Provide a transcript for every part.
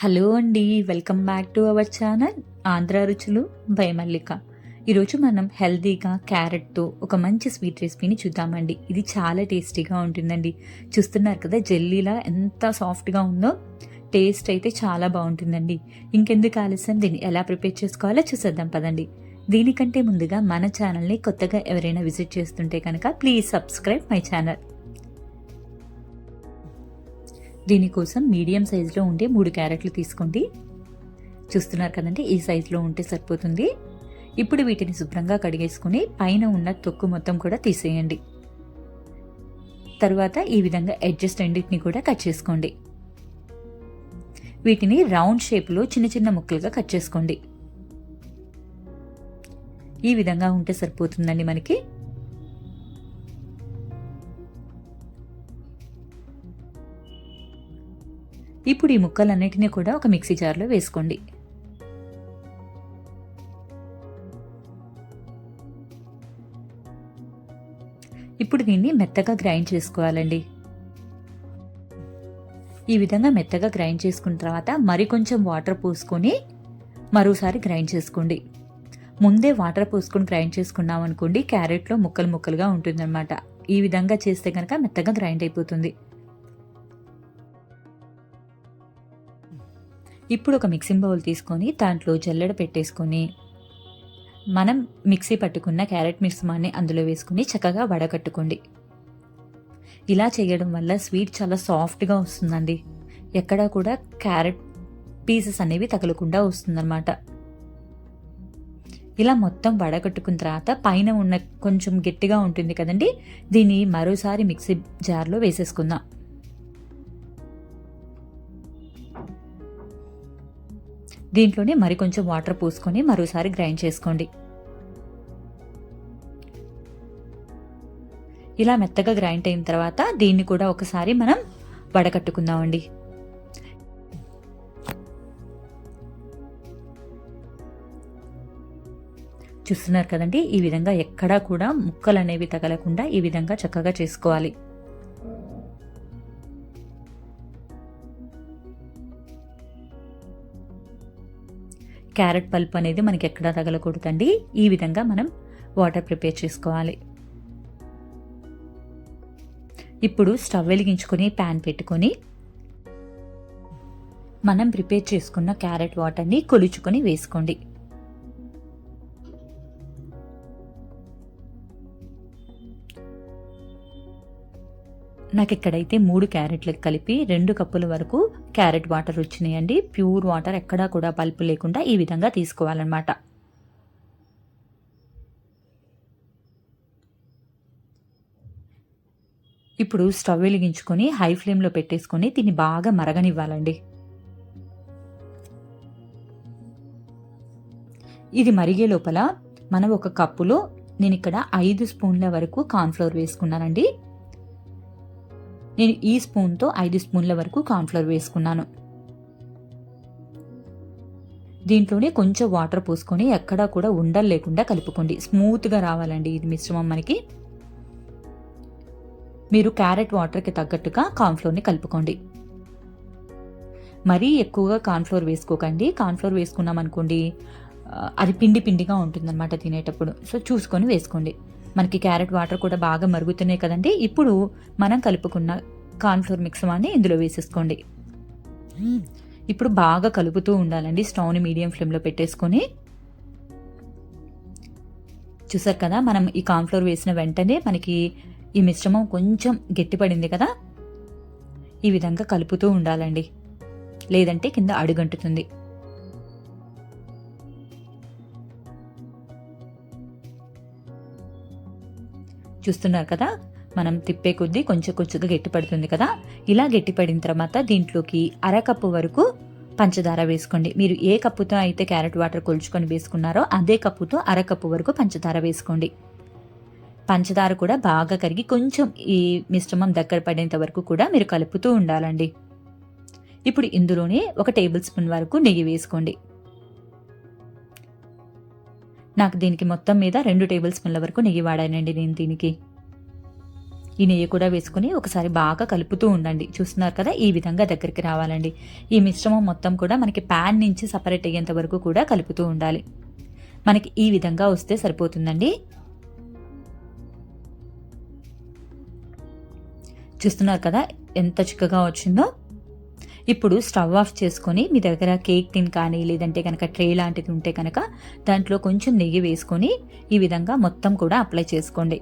Hello అండి welcome back to our channel Andhra Ruchulu by Mallika. ఈరోజు మనం హెల్తీగా క్యారెట్తో ఒక మంచి స్వీట్ రెసిపీని చూద్దామండి. ఇది చాలా టేస్టీగా ఉంటుందండి. చూస్తున్నారు కదా జెల్లీలా ఎంత సాఫ్ట్గా ఉందో? టేస్ట్ అయితే చాలా బాగుంటుందండి. ఇంకెందుకు ఆలస్యం? దీన్ని ఎలా ప్రిపేర్ చేసుకోవాలో చూసేద్దాం పదండి. దీనికంటే ముందుగా మన ఛానల్ని కొత్తగా ఎవరైనా విజిట్ చేస్తుంటే కనుక ప్లీజ్ సబ్స్క్రైబ్ మై ఛానల్. దీనికోసం మీడియం సైజులో ఉండే మూడు క్యారెట్లు తీసుకోండి. చూస్తున్నారు కదండి ఈ సైజులో ఉంటే సరిపోతుంది. ఇప్పుడు వీటిని శుభ్రంగా కడిగేసుకుని పైన ఉన్న తొక్కు మొత్తం కూడా తీసేయండి. తరువాత ఈ విధంగా అడ్జస్ట్ రెండింటిని కూడా కట్ చేసుకోండి. వీటిని రౌండ్ షేప్లో చిన్న చిన్న ముక్కలుగా కట్ చేసుకోండి. ఈ విధంగా ఉంటే సరిపోతుందండి మనకి. ఇప్పుడు ఈ ముక్కలన్నిటినీ కూడా ఒక మిక్సీ జార్లో వేసుకోండి. ఇప్పుడు దీన్ని మెత్తగా గ్రైండ్ చేసుకోవాలండి. ఈ విధంగా మెత్తగా గ్రైండ్ చేసుకున్న తర్వాత మరి కొంచెం వాటర్ పోసుకొని మరోసారి గ్రైండ్ చేసుకోండి. ముందే వాటర్ పోసుకొని గ్రైండ్ చేసుకున్నాం అనుకోండి క్యారెట్లో ముక్కలు ముక్కలుగా ఉంటుందన్నమాట. ఈ విధంగా చేస్తే కనుక మెత్తగా గ్రైండ్ అయిపోతుంది. ఇప్పుడు ఒక మిక్సింగ్ బౌల్ తీసుకొని దాంట్లో జల్లెడ పెట్టేసుకొని మనం మిక్సీ పట్టుకున్న క్యారెట్ మిశ్రమాన్ని అందులో వేసుకుని చక్కగా వడగట్టుకోండి ఇలా చేయడం వల్ల స్వీట్ చాలా సాఫ్ట్గా వస్తుందండి. ఎక్కడా కూడా క్యారెట్ పీసెస్ అనేవి తగలకుండా వస్తుందన్నమాట. ఇలా మొత్తం వడగట్టుకున్న తర్వాత పైన ఉన్న కొంచెం గట్టిగా ఉంటుంది కదండి దీన్ని మరోసారి మిక్సీ జార్లో వేసేసుకుందాం. దీంట్లోనే మరి కొంచెం వాటర్ పోసుకొని మరోసారి గ్రైండ్ చేసుకోండి. ఇలా మెత్తగా గ్రైండ్ అయిన తర్వాత దీన్ని కూడా ఒకసారి మనం వడకట్టుకుందామండి. చూస్తున్నారు కదండి ఈ విధంగా ఎక్కడా కూడా ముక్కలు అనేవి తగలకుండా ఈ విధంగా చక్కగా చేసుకోవాలి. క్యారెట్ పల్ప్ అనేది మనకి ఎక్కడా తగలకూడదండి. ఈ విధంగా మనం వాటర్ ప్రిపేర్ చేసుకోవాలి. ఇప్పుడు స్టవ్ వెలిగించుకొని ప్యాన్ పెట్టుకొని మనం ప్రిపేర్ చేసుకున్న క్యారెట్ వాటర్ని కొలుచుకొని వేసుకోండి. నాకు ఇక్కడైతే మూడు క్యారెట్లకు కలిపి రెండు కప్పుల వరకు క్యారెట్ వాటర్ వచ్చినాయండి. ప్యూర్ వాటర్ ఎక్కడా కూడా పల్పు లేకుండా ఈ విధంగా తీసుకోవాలన్నమాట. ఇప్పుడు స్టవ్ వెలిగించుకొని హై ఫ్లేమ్లో పెట్టేసుకొని దీన్ని బాగా మరగనివ్వాలండి. ఇది మరిగే లోపల మనం ఒక కప్పులో నేను ఇక్కడ ఐదు స్పూన్ల వరకు కార్న్ఫ్లోర్ వేసుకున్నానండి. నేను ఈ స్పూన్తో ఐదు స్పూన్ల వరకు కార్న్ఫ్లవర్ వేసుకున్నాను. దీంట్లోనే కొంచెం వాటర్ పోసుకొని ఎక్కడా కూడా ఉండలు లేకుండా కలుపుకోండి. స్మూత్గా రావాలండి ఇది మిశ్రమం మనకి. మీరు క్యారెట్ వాటర్కి తగ్గట్టుగా కార్న్ఫ్లోర్ని కలుపుకోండి. మరీ ఎక్కువగా కార్న్ఫ్లోర్ వేసుకోకండి. కార్న్ఫ్లోర్ వేసుకున్నాం అనుకోండి అది పిండి పిండిగా ఉంటుందన్నమాట తినేటప్పుడు. సో చూసుకొని వేసుకోండి. మనకి క్యారెట్ వాటర్ కూడా బాగా మరుగుతున్నాయి కదండి. ఇప్పుడు మనం కలుపుకున్న కార్న్ఫ్లోర్ మిక్సమాన్ని ఇందులో వేసేసుకోండి. ఇప్పుడు బాగా కలుపుతూ ఉండాలండి. స్టవ్ని మీడియం ఫ్లేమ్లో పెట్టేసుకొని. చూసారు కదా మనం ఈ కాన్ఫ్లోర్ వేసిన వెంటనే మనకి ఈ మిశ్రమం కొంచెం గట్టిపడింది కదా. ఈ విధంగా కలుపుతూ ఉండాలండి. లేదంటే కింద అడుగంటుతుంది. చూస్తున్నారు కదా? మనం తిప్పే కొద్దీ కొంచెం కొంచెంగా గట్టిపడుతుంది కదా? ఇలా గట్టిపడిన తర్వాత దీంట్లోకి అరకప్పు వరకు పంచదార వేసుకోండి. మీరు ఏ కప్పుతో అయితే క్యారెట్ వాటర్ కొలుచుకొని వేసుకున్నారో అదే కప్పుతో అరకప్పు వరకు పంచదార వేసుకోండి. పంచదార కూడా బాగా కరిగి కొంచెం ఈ మిశ్రమం దగ్గర పడేంత వరకు కూడా మీరు కలుపుతూ ఉండాలండి. ఇప్పుడు ఇందులోనే ఒక టేబుల్ స్పూన్ వరకు నెయ్యి వేసుకోండి. నాకు దీనికి మొత్తం మీద రెండు టేబుల్ స్పూన్ల వరకు నెయ్యి వాడానండి నేను దీనికి. ఈ నెయ్యి కూడా వేసుకుని ఒకసారి బాగా కలుపుతూ ఉండండి. చూస్తున్నారు కదా ఈ విధంగా దగ్గరికి రావాలండి. ఈ మిశ్రమం మొత్తం కూడా మనకి ప్యాన్ నుంచి సపరేట్ అయ్యేంత వరకు కూడా కలుపుతూ ఉండాలి. మనకి ఈ విధంగా వస్తే సరిపోతుందండి. చూస్తున్నారు కదా ఎంత చిక్కగా వచ్చిందో. ఇప్పుడు స్టవ్ ఆఫ్ చేసుకొని మీ దగ్గర కేక్ టిన్ కానీ లేదంటే కనుక ట్రే లాంటిది ఉంటే కనుక దాంట్లో కొంచెం నెయ్యి వేసుకొని ఈ విధంగా మొత్తం కూడా అప్లై చేసుకోండి.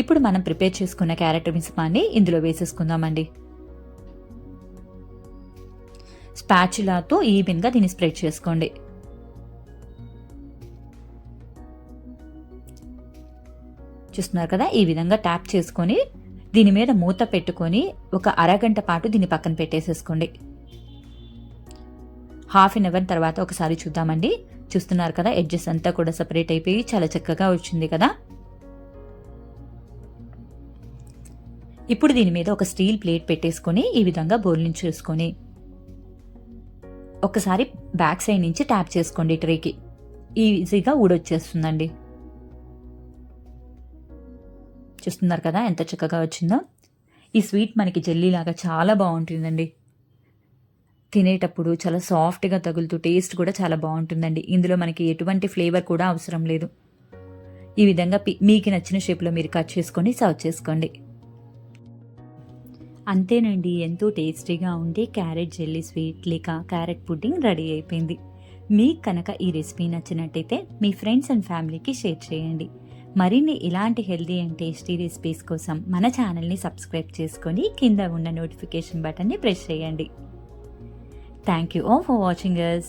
ఇప్పుడు మనం ప్రిపేర్ చేసుకున్న క్యారెట్ మిశ్రమాన్ని ఇందులో వేసేసుకుందామండి. స్పాచులాతో ఈవెన్గా దీన్ని స్ప్రెడ్ చేసుకోండి. చూస్తున్నారు కదా? ఈ విధంగా ట్యాప్ చేసుకొని దీని మీద మూత పెట్టుకొని ఒక అరగంట పాటు దీన్ని పక్కన పెట్టేసేసుకోండి. హాఫ్ అన్ అవర్ తర్వాత ఒకసారి చూద్దామండి. చూస్తున్నారు కదా? ఎడ్జెస్ అంతా కూడా సపరేట్ అయిపోయి చాలా చక్కగా వచ్చింది కదా? ఇప్పుడు దీని మీద ఒక స్టీల్ ప్లేట్ పెట్టేసుకొని ఈ విధంగా బోర్లింగ్ చేసుకొని ఒకసారి బ్యాక్ సైడ్ నుంచి ట్యాప్ చేసుకోండి ట్రేకి. ఈజీగా ఊడొచ్చేస్తుందండి. చూస్తున్నారు కదా ఎంత చక్కగా వచ్చిందో. ఈ స్వీట్ మనకి జెల్లీ లాగా చాలా బాగుంటుందండి. తినేటప్పుడు చాలా సాఫ్ట్గా తగులుతూ టేస్ట్ కూడా చాలా బాగుంటుందండి. ఇందులో మనకి ఎటువంటి ఫ్లేవర్ కూడా అవసరం లేదు. ఈ విధంగా పి- మీకు నచ్చిన షేప్లో మీరు కట్ చేసుకొని సర్వ్ చేసుకోండి. అంతేనండి ఎంతో టేస్టీగా ఉండే క్యారెట్ జెల్లీ స్వీట్ లేక క్యారెట్ పుడ్డింగ్ రెడీ అయిపోయింది. మీకు కనుక ఈ రెసిపీ నచ్చినట్టయితే మీ ఫ్రెండ్స్ అండ్ ఫ్యామిలీకి షేర్ చేయండి. మరిన్ని ఇలాంటి హెల్దీ అండ్ టేస్టీ రెసిపీస్ కోసం మన ఛానల్ని సబ్స్క్రైబ్ చేసుకొని కింద ఉన్న నోటిఫికేషన్ బటన్ని ప్రెస్ చేయండి. Thank you all for watching us